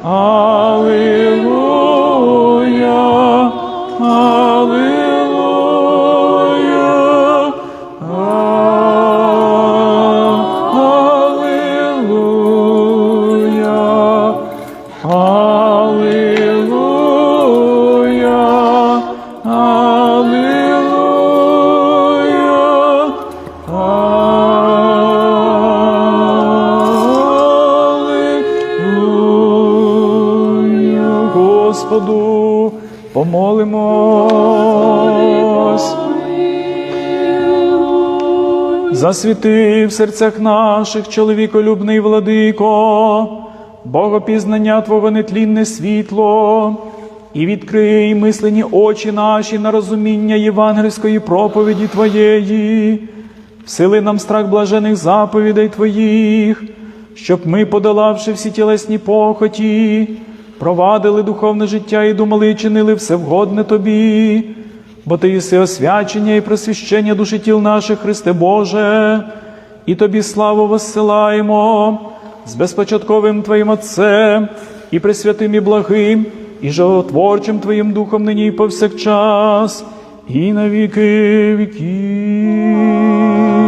Alleluia. Господу помолимось. Засвіти в серцях наших, чоловіколюбний владико, Богопізнання Твого нетлінне світло, і відкрий мислені очі наші на розуміння євангельської проповіді Твоєї, всили нам страх блажених заповідей Твоїх, щоб ми, подолавши всі тілесні похоті, провадили духовне життя і думали, і чинили все вгодне Тобі бо Ти єси освячення і просвіщення душі тіл наших, Христе Боже, і Тобі славу воссилаємо з безпочатковим Твоїм Отцем, і пресвятим, і благим, і животворчим Твоїм Духом нині і повсякчас, і на віки віків.